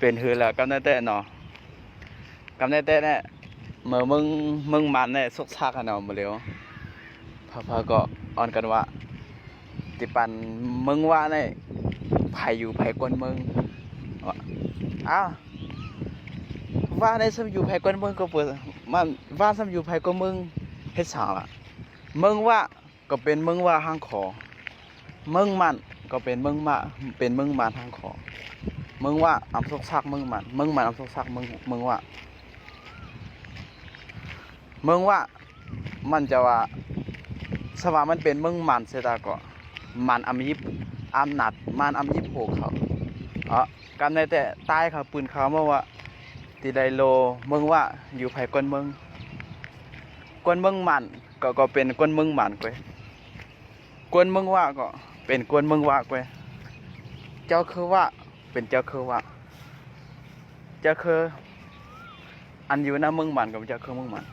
เป็นหือแล้วกำได้แต่เนาะกำได้แต่เนี่ยเมื่อมึงมึงมันเนี่ยสุกซักอะเนาะมาเร็วพอพอก็ออนกันว่าติปันมึงว่าเนี่ยไผอยู่ไผกวนมึงว่าอ้าวว่าในสมอยู่ไผกวนมึงก็เปิดมันว่าสมอยู่ไผกวนมึงเฮ็ดสางละมึงว่าก็เป็นมึงว่าห้างขอมึงมันก็เป็นมึงมาเป็นมึงมันห้างขอ มึงว่าอำซกซักมึงมัน มึงมันอำซกซักมึง มึงว่า มึงว่า มันจะว่าสว่ามันเป็นมึงมันเสียตาก็มันอำยิบอำนัดมันอำยิบโหกเขาอ๋อกำในแต่ตายเขาปืนเขาเมื่อว่าตีไดโลมึงว่าอยู่ไผก้นมึงก้นมึงมันก็ก็เป็นก้นมึงมันกวยก้นมึงว่าก็เป็นก้นมึงว่ากวยเจ้าคือว่า เป็นเจ้าคือว่า เจ้าคือ อันอยู่หน้ามึงมันกับเจ้าคือมึงมัน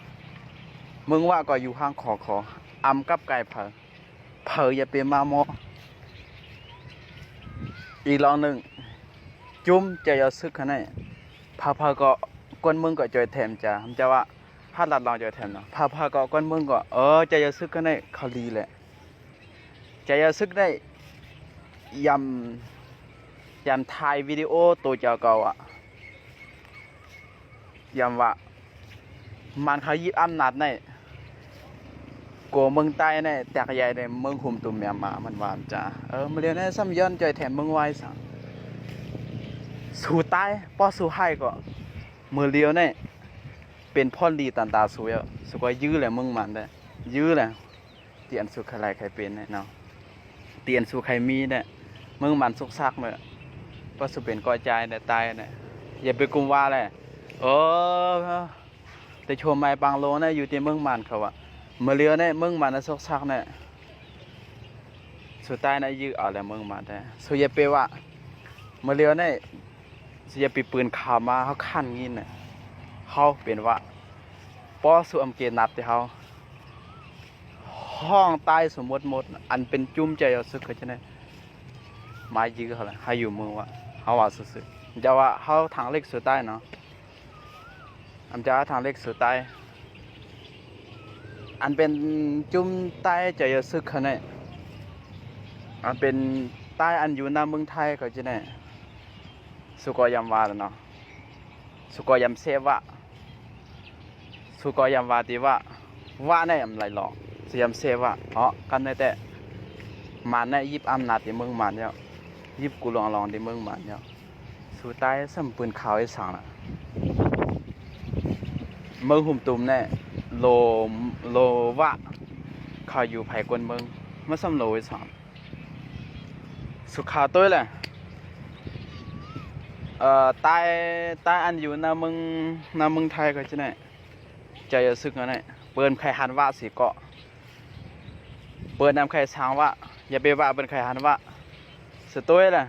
มึงว่าก็อยู่ข้างขอขออำกับไก่เผอเผออย่าเป็นมาโมอีกลองหนึ่งจุ้มจะยอซึกขนาดพาพาก็ก้นมึงก็จอยแถมจ้ะมจะว่าพาดลัดลองจอยแถมเนาะพาพาก็ก้นมึงก็เออจะยอซึกขนาดเขาดีแหละจะยอซึกได้ยำ ยามถ่ายวิดีโอตัวเจ้าเก่าอะยามว่ามันเขายิบอำนาจในโกเมืองใต้ในแตกใหญ่ในเมืองหุมตุ่มแมมามันว่าจ้าเออมาเรียนในซ้ำย้อนจอยแถมเมืองไว้สั่งสู่ใต้ป้อสู่ให้ก็มือเลียวเนี่ยเป็นพ่อลีตันตาสวยสุกว่ายื้อแหละมึงมันได้ยื้อแหละเตียนสุขใครใครเป็นเนี่ยเนาะเตียนสุขใครมีเนี่ยมึงมันสุกซักเลย ก็สุเป็นก้อใจเนี่ยตายเนี่ยอย่าไปกุมว่าเลยเออแต่ชมไม้ปังโลเนี่ยอยู่ที่เมืองมันเขาอะเมื่อเลียวเนี่ยเมืองมันนะซกซักเนี่ยสุดท้ายนี่ยยื้ออาแหละเมืองมันแต่สุยาไปว่าเมื่อเลียวเนี่ยสุยาไปปืนขามาเขาขั้นงี้เนี่ยเขาเป็นว่าป้อสุอำเกนับที่เขาห้องใต้สมมติหมด อันเป็นจุ้มใจเอาซึกเขาจะเนี่ยไม้ยื้อเขาเลยให้อยู่มือว่า เขาว่าสุดๆจะว่าเขาทางเล็กสุดใต้เนาะอันจะว่าทางเล็กสุดใต้อันเป็นจุ่มใต้จะยซึกเขาเนี่ยอันเป็นใต้อันอยู่หน้าเมืองไทยเขาจะเนี่ยสุกอยำวาเนาะสุกอยำเซวะสุกอยำวาตีว่าว่าในยำไรหลอกสยำเซวะอ๋อกันได้แต่มันเนี่ยยิบอำนาจที่เมืองมันเนี่ย ยิบกูลองลองที่เมืองมันเนี่ยสุดท้ายสัมปืนขาวไอ้สังละเมืองหุ่มตุ่มเนี่ยโลโลวะเขาอยู่ไผกวนเมืองมาสัมโลไอ้สังสุขาวตัวแหละเอ่อใต้ใต้อันอยู่นาเมืองนาเมืองไทยก็จะเนี่ยใจจะซึกอันเนี่ยเปิ้นใครหันว่าสีเกาะเปิดนำใครช้างว่าอย่าไปว่าเป็นใครหันว่า สตัวล่ะ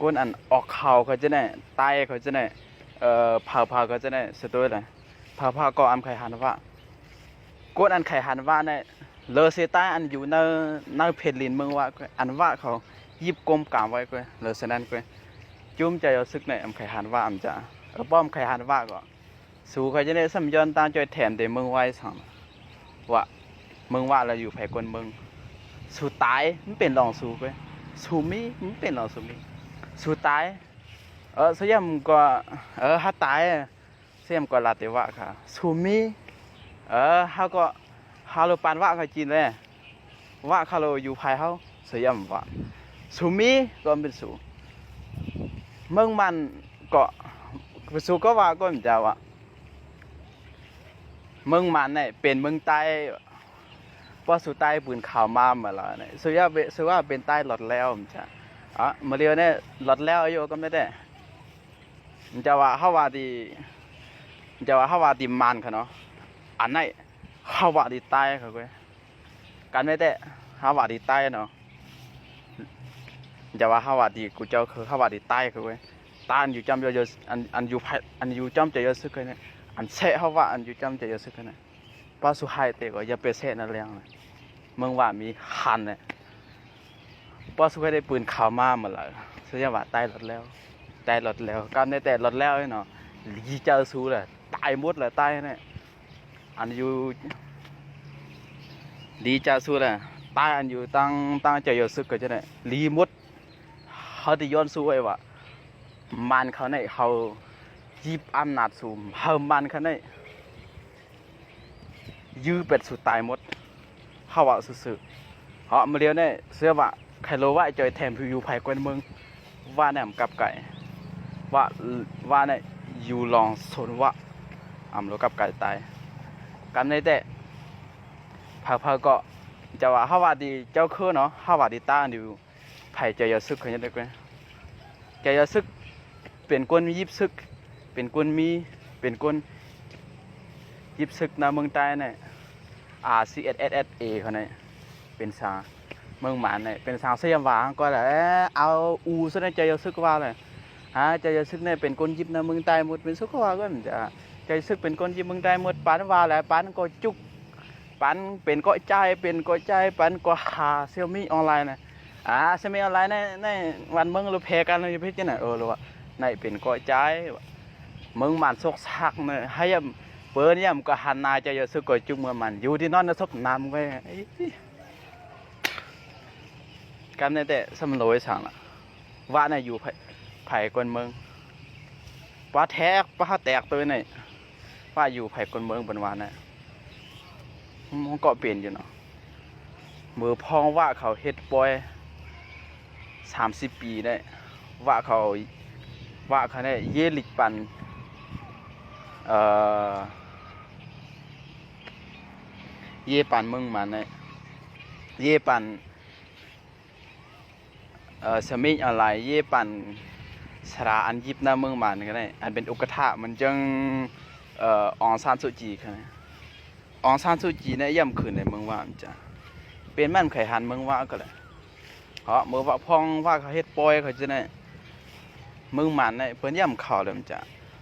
ก้นอันออกเขาเขาจะได้ตายเขาจะได้เอ่อเผาเผาเขาจะได้สตัวล่ะเผาเผาก็อำใครหันว่าก้นอันใครหันว่าเนี่ยเลอเซต้าอันอยู่ในในเพจลินเมืองว่าอันว่าเขายิบกลมกามไว้ก็เลอเซนั้นก็จุ้มใจเอาซึกในอำใครหันว่าอำจะเออป้อมใครหันว่าก็สู้เขาจะได้สัมยอนตามจอยแถมแต่เมืองไว้สั่งว่ามึงว่าเราอยู่ไผ่กวนเมึง สู้ตายมันเป็นรองสูไปสูมีมันเป็นรองสูมีสู้ตายเออสยามก็เออถ้าตายสยามก็ลาเตวะค่ะสูมีเออเฮาก็ฮาโลปานว่าเขาจีนเลยว่า เขาโลอยู่ภายเฮาสยามว่าสูมีก็เป็นสูเมืองมันก็สูก็ว่าก็มันจะว่าเมืองมันเนี่ยเป็นเมืองใต้ ว่าสุดใต้ปืนข่าวมามาแล้วเนี่ยสุยาเบสุว่าเป็นใต้หลอดแล้วมันจะอะมาเรียวเนี่ยหลอดแล้วอายุก็ไม่ได้มันจะว่าเฮาว่าดีมันจะว่าเฮาว่าดีมันเขาเนาะอันไหนเฮาว่าดีใต้เขาเว้ยกันไม่ได้เฮาว่าดีใต้เนาะจะว่าเฮาว่าดีกูเจ้าคือเฮาว่าดีใต้เขาเว้ยตาอันอยู่จำเยอะๆอันอันอยู่ไผอันอยู่จำจะเยอะสึกเลยเนี่ยอันเสะเฮาว่าอันอยู่จำจะเยอะสึกเลยเนี่ย ป้าสุไฮเตก็อย่าไปเสนั่นเรื่องเลยเมืองว่ามีหันเนี่ยป้าสุไฮได้ปืนข่าวมาหมดเลยเสียว่าตายหมดแล้วแต่หลดแล้วกำในแต่หลดแล้วเนาะลีเจอสู้แหละตายหมดเลยตายเนี่ยอันอยู่ลีเจอสู้แหละตายอันอยู่ตั้งตั้งใจอยู่ซึกก็จะได้ลีมดเขาที่ย้อนสู้ไอ้ว่ามันเขาเนี่ยเขายิบอำนาจสูงเฮามันเขาเนี่ ยื้อเป็ดสุดตายหมดเขาว่าซื่อๆเขามาเรียวเนี่ยเสื้อว่าใครรู้ว่าไอจอยแทนพิวอยู่ภายกวนเมืองว่าแหนมกับไก่ว่าว่าเนี่ยอยู่ลองสนว่าอำรกับไก่ตายกันในแต่พาพาก็จะว่าฮาว่าดีเจ้าคือเนาะฮาว่าดีตาอยู่ไผจยาซึกเขาจะได้กว่าจยาซึกเป็นคนมียิบซึก เป็นคนมีเป็นคน ยิบซึกนะเมืองใต้เนี่ย RCSSA เขาเนี่ยเป็นสาเมืองหมานเนี่ยเป็นสาวเสียมหวางก็แหละเอาอูซะในใจยาซึกว่าเลยฮะใจจะซึกเนี่ยเป็นคนยิบนะเมืองใต้หมดเป็นสุขว่าก็จะใจซึกเป็นคนยิบเมืองใต้หมดปานว่าแหละปานก็จุกปานเป็นก็ใจเป็นก็ใจปานก็หาเซี่ยมี่ออนไลน์นะอ่าเซี่ยมี่ออนไลน์ในในวันเมืองเราแพ้กันเราจะพิจารณาเออหรือว่าในเป็นก็ใจเมืองมันซกซักเนี่ยให้ยำ เปิ้นยำก็หันหนาใจจะซึกก็จุกเมือมันอยู่ที่นอนนะซกน้ำไว้ไอ้กันในแต่สมโลยสั่งละว่าเนี่ยอยู่ไผไผ่กวนเมืองปลาแทกปลาแตกตัวนี่ว่าอยู่ไผ่กวนเมืองบนวานนะมันก็เปลี่ยนอยู่เนาะมือพองว่าเขาเฮ็ดปอยสามสิบปีได้ว่าเขาว่าเขาได้เยลิกปันเอ่อ เยปันเมืองมันเนี่ยเยปันเอ่อสมิงอะไรเยปันสระอันยิบหน้าเมืองมันก็ได้อันเป็นอุกทะมันจังเอ่อองซานสุจีค่ะอองซานสุจีเนี่ยย่ำคืนในเมืองว่ามันจะเป็นมันไข่หันเมืองว่าก็เลยเพราะเมื่อว่าพองว่าเขาเฮ็ดปอยเขาจะได้เมืองมันเนี่ยเพิ่นย่ำเข่าเลยมันจะ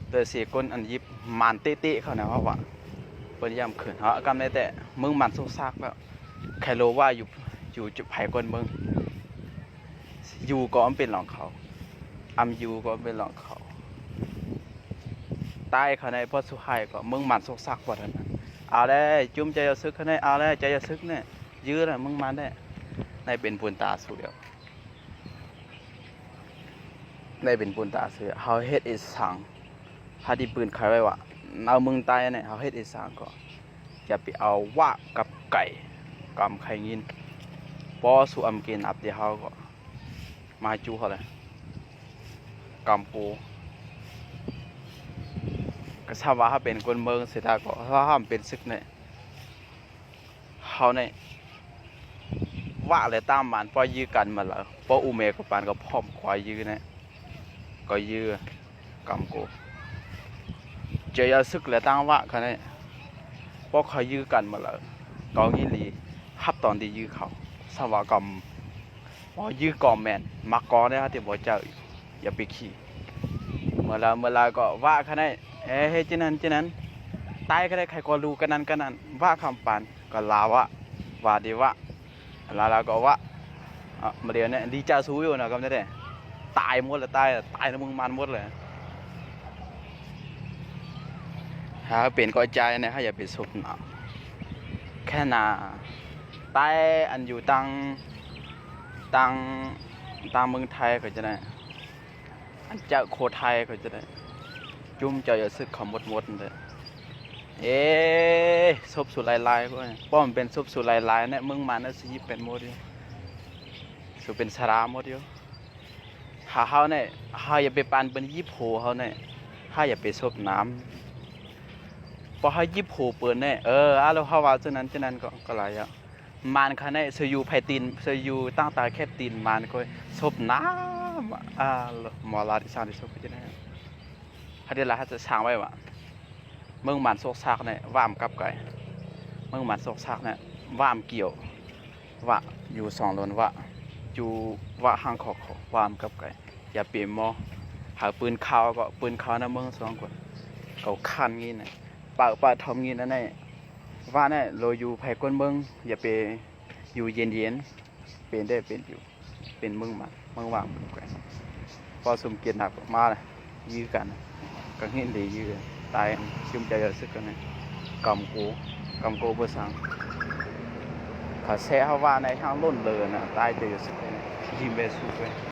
แต่เสียคนอันยิบมันเตะๆเขานะเพราะว่า เพิ่นย่ำคืนเพราะกำได้แต่มืองมันสุกซักแล้วใครรู้ว่าอยู่อยู่จุดไผคนมืองอยู่ก็มันเป็นของเขาอัมยูก็เป็นหลองเขาใต้เขาในพอสุไฮก็มึงมันซกซักกว่านั้นน่ะเอาได้จุ่มใจจะซึกเขาในเอาได้ใจจะซึกเนี่ยยื้อนะมึงมันได้ในเป็นปุนตาสูเดียวในเป็นปุนตาสูเดียวเขาเฮ็ดอีสังพาดีปืนใครไว้วะ เอามึงตายเนี่ยเขาเฮ็ดอีสังก็อย่าไปเอาว่ากับไก่กำไข่ยินพอสุอำเกินอับเดียวเขาก็มาจูเขาเลยกัมปูก็ทราบว่าเขาเป็นคนเมืองเสียดาก็ถ้าเขาเป็นซึกเนี่ยเขาเนี่ยว่าอะไรตามมันพอยื้อกันมาแล้วพออุเมกับปานก็พร้อมควายยื้อเนี่ยก็ยื้อกัมกู เจอยาซึกเลยตั้งว่าเขาเนี่ยพอเขายื้อกันมาแล้วกองยิลีฮับตอนที่ยื้อเขาสวากรรมพอยื้อกอมแมนมักกอเนี่ยที่บอกเจ้าอย่าไปขี่เมื่อไรเมื่อไรก็ว่าเขาได้เอ้เฮ้ยจีนั้นจีนั้นตายก็ได้ใครก็รู้กันนั้นกันนั้นว่าคำปานก็ลาวะว่าดีวะลาลาก็ว่าอะมาเดี๋ยวเนี่ยดีจ้าสู้อยู่นะก็ไม่ได้ตายหมดเลยตายตายแล้วมึงมันหมดเลย หาเปลี่ยนก็ใจนะฮะอย่าไปสุบหนาแค่นาตายอันอยู่ตังตังตังเมืองไทยก็จะได้อันเจ้าโคไทยเขาจะได้ จุ่มเจ้าอย่าซึกขาหมดมดเลยเอ๊ซบสุดลายลายก็เนี่ป้อมเป็นซบสุดลายลายเนี่ยมึงมาเนี่ยสิเป็นหมดอยู่สุเป็นสราหมดอยู่หาเขาเนี่ยหาอย่าไปปานเป็นยิบโผเขาเนี่ยหาอย่าไปซบน้ำ พอเขายิบโผเปิดเนี่ยเอออะแล้วเขาว่าเช่นนั้นเช่นนั้นก็ก็หลายอย่างมันเขาเนี่ยเสยอยู่ไผตีนเสยอยู่ตั้งตาแคบตีนมันก็ซบน้ำอ่าหมอลาดิสานดิสุกจะได้ฮัดเดลาฮัดจะช้างไว้ว่าเมืองมันโซกซักเนี่ยว่ามกับไก่เมืองมันโซกซักเนี่ยว่ามเกี่ยวว่าอยู่สองลนว่าอยู่ว่าห้างขอกว่ามกับไก่อย่าเปลี่ยนมอหาปืนขาวก็ปืนขาวนะเมืองสองคนเอาคันงี้เนี่ย ปากปาทอมงี้นะเนี่ว่าเนี่ยเราอยู่ไผ่ก้นเมืองอย่าไปอยู่เย็นเย็นๆเป็นได้เป็นอยู่เป็นเมืองมันเมืองว่างกับไก่พอสมเกียรติหนักมาเลยยื้อกันกังเห็นดียื้อตายจุ่มใจจะสึกกันนะกำกูกำกูเพื่อสังขาแซ่เขาว่าในทางล้นเลยนะตายใจจะสึกเลยนะยิมเบสุกเลย